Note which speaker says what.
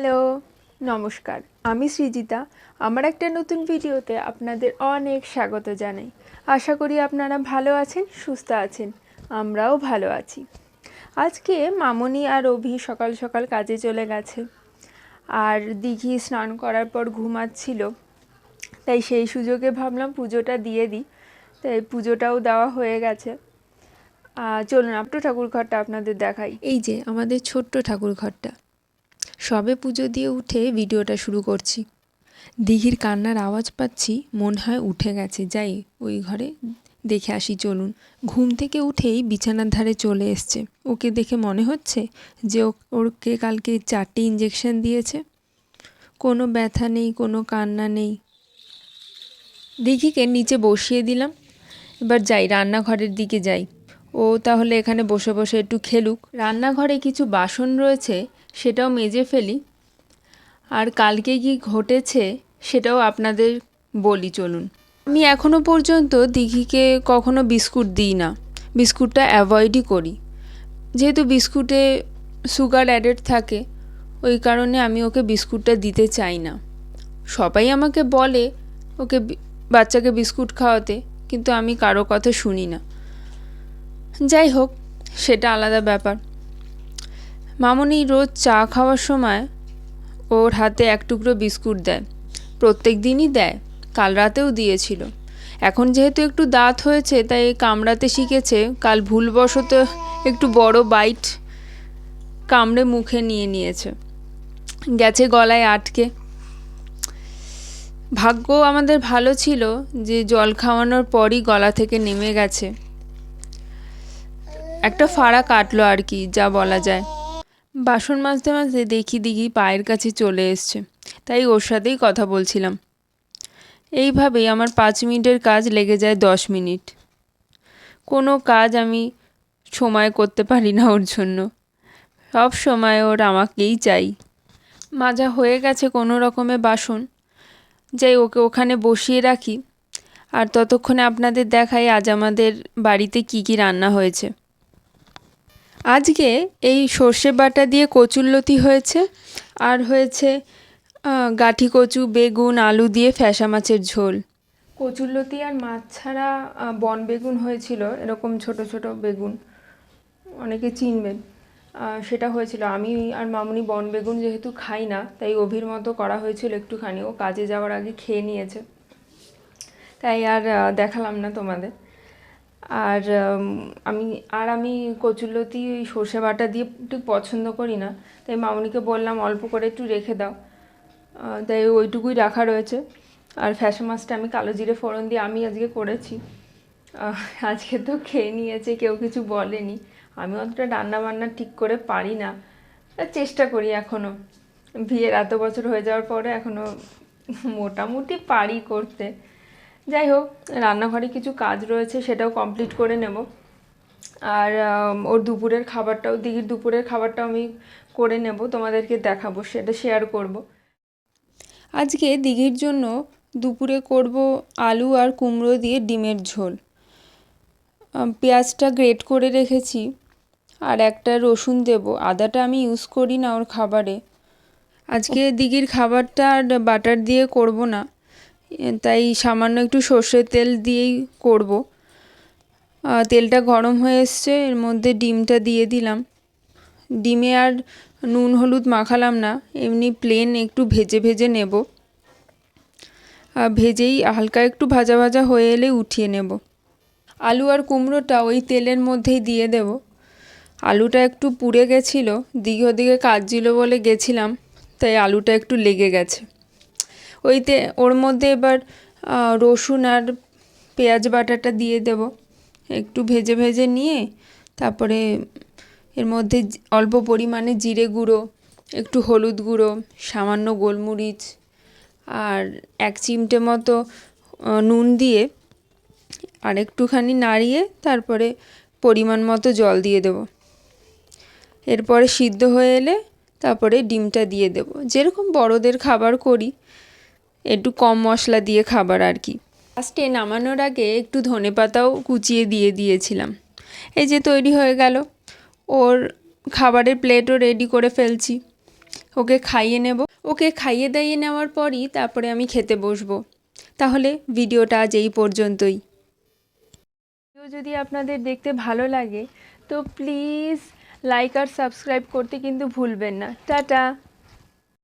Speaker 1: Hello, নমস্কার। আমি সৃজিতা। আমার একটা নতুন ভিডিওতে আপনাদের অনেক স্বাগত জানাই। আশা করি আপনারা ভালো আছেন, সুস্থ আছেন। আমরাও ভালো আছি। আজকে মামনি আর অভি সকাল সকাল কাজে চলে গেছে। আর দিঘি স্নান করার পর ঘুমাচ্ছিল। তাই সেই সুযোগে ভাবলাম পুজোটা দিয়ে দিই। তাই পুজোটাও দেওয়া হয়ে গেছে। চলুন আপটু ঠাকুর ঘরটা আপনাদের দেখাই। এই যে, আমাদের ছোট্ট ঠাকুর ঘরটা সবে পুজো দিয়ে উঠে ভিডিওটা শুরু করছি। দিঘির কান্নার আওয়াজ পাচ্ছি, মনে হয় উঠে গেছে। যাই, ওই ঘরে দেখে আসি চলুন। ঘুম থেকে উঠেই বিছানার ধারে চলে এসছে। ওকে দেখে মনে হচ্ছে যে ওকে কালকে চারটে ইঞ্জেকশন দিয়েছে। কোনো ব্যথা নেই, কোনো কান্না নেই। দিঘিকে নিচে বসিয়ে দিলাম। এবার যাই, রান্নাঘরের দিকে যাই। ও তাহলে এখানে বসে বসে একটু খেলুক। রান্নাঘরে কিছু বাসন রয়েছে সেটাও মেজে ফেলি। আর কালকে কি ঘটেছে সেটাও আপনাদের বলি, চলুন। আমি এখনও পর্যন্ত দিঘিকে কখনো বিস্কুট দিই না। বিস্কুটটা অ্যাভয়েডই করি। যেহেতু বিস্কুটে সুগার অ্যাডেড থাকে, ওই কারণে আমি ওকে বিস্কুটটা দিতে চাই না। সবাই আমাকে বলে ওকে বাচ্চাকে বিস্কুট খাওয়াতে, কিন্তু আমি কারও কথা শুনি না। যাই হোক, সেটা আলাদা ব্যাপার। মামনি রোজ চা খাওয়ার সময় ওর হাতে এক টুকরো বিস্কুট দেয়। প্রত্যেক দিনই দেয়, কাল রাতেও দিয়েছিল। এখন যেহেতু একটু দাঁত হয়েছে, তাই কামড়াতে শিখেছে, কাল ভুলবশত একটু বড় বাইট কামড়ে মুখে নিয়ে নিয়েছে। গেছে গলায় আটকে। ভাগ্য আমাদের ভালো ছিল যে জল খাওয়ানোর পরই গলা থেকে নেমে গেছে। একটা ফাড়া কাটলো আর কি, যা বলা যায়। বাসন মাজতে মাজতে দেখি দেখি পায়ের কাছে চলে এসছে। তাই ওর সাথেই কথা বলছিলাম। এইভাবেই আমার পাঁচ মিনিটের কাজ লেগে যায় দশ মিনিট। কোনো কাজ আমি সময় করতে পারি না ওর জন্য। সব সময় ওর আমাকেই চাই। মাজা হয়ে গেছে কোনো রকমে বাসন। যাই ওকে ওখানে বসিয়ে রাখি। আর ততক্ষণে আপনাদের দেখাই আজ আমাদের বাড়িতে কি কি রান্না হয়েছে। আজকে এই সর্ষে বাটা দিয়ে কচুরলতি হয়েছে, আর হয়েছে গাঠি কচু, বেগুন, আলু দিয়ে ফ্যাসা মাছের ঝোল। কচুরলতি আর মাছ ছাড়া বন বেগুন হয়েছিল, এরকম ছোট ছোট বেগুন, অনেকে চিনবেন। সেটা হয়েছিল। আমি আর মামুনি বন বেগুন যেহেতু খাই না, তাই অভির মতো করা হয়েছিল একটুখানি। ও কাজে যাওয়ার আগে খেয়ে নিয়েছে। তাই আর দেখালাম না তোমাদের। আর আমি আর আমি কচুরলতি ওই সর্ষে বাটা দিয়ে ঠিক পছন্দ করি না। তাই মামনিকে বললাম, অল্প করে একটু রেখে দাও। তাই ওইটুকুই রাখা রয়েছে। আর ফ্যাশন মাছটা আমি কালো জিরে ফোড়ন দিয়ে আমি আজকে করেছি। আজকে তো খেয়ে নিয়েছে, কেউ কিছু বলেনি। আমি অতটা রান্না বান্না ঠিক করে পারি না। চেষ্টা করি এখনও বিয়ের এত বছর হয়ে যাওয়ার পরে এখনও মোটামুটি পারি করতে। যাই হোক, রান্নাঘরে কিছু কাজ রয়েছে, সেটাও কমপ্লিট করে নেব। আর ওর দুপুরের খাবারটাও দিঘির দুপুরের খাবারটাও আমি করে নেব, তোমাদেরকে দেখাবো, সেটা শেয়ার করব। আজকে দিঘির জন্য দুপুরে করব আলু আর কুমড়ো দিয়ে ডিমের ঝোল। পেঁয়াজটা গ্রেট করে রেখেছি, আর একটা রসুন দেব, আদাটা আমি ইউজ করি না ওর খাবারে। আজকে দিঘির খাবারটা আর বাটার দিয়ে করব না। তাই সামান্য একটু সর্ষের তেল দিয়েই করব। তেলটা গরম হয়ে এসছে, এর মধ্যে ডিমটা দিয়ে দিলাম। ডিমে আর নুন হলুদ মাখালাম না, এমনি প্লেন একটু ভেজে ভেজে নেব। ভেজেই হালকা একটু ভাজা ভাজা হয়ে এলে উঠিয়ে নেব। আলু আর কুমড়োটা ওই তেলের মধ্যেই দিয়ে দেব। আলুটা একটু পুড়ে গেছিল, দিকে ওদিকে কাজ ছিল বলে গেছিলাম, তাই আলুটা একটু লেগে গেছে। ওইতে, ওর মধ্যে এবার রসুন আর পেঁয়াজ বাটাটা দিয়ে দেব। একটু ভেজে ভেজে নিয়ে, তারপরে এর মধ্যে অল্প পরিমাণে জিরে গুঁড়ো, একটু হলুদ গুঁড়ো, সামান্য গোলমরিচ আর এক চিমটে মতো নুন দিয়ে আর একটুখানি নাড়িয়ে তারপরে পরিমাণ মতো জল দিয়ে দেব। এরপরে সিদ্ধ হয়ে এলে তারপরে ডিমটা দিয়ে দেব। যেরকম বড়দের খাবার করি একটু কম মশলা দিয়ে খাবার আর কি। লাস্টে নামানোর আগে একটু ধনেপাতাও কুচিয়ে দিয়ে দিয়েছিলাম। এই যে তৈরি হয়ে গেল। ওর খাবারের প্লেটও রেডি করে ফেলছি। ওকে খাইয়ে নেব। ওকে খাইয়ে দাইয়ে নেওয়ার পরই তারপরে আমি খেতে বসবো। তাহলে ভিডিওটা আজ এই পর্যন্তই। ভিডিও যদি আপনাদের দেখতে ভালো লাগে, তো প্লিজ লাইক আর সাবস্ক্রাইব করতে কিন্তু ভুলবেন না। টাটা!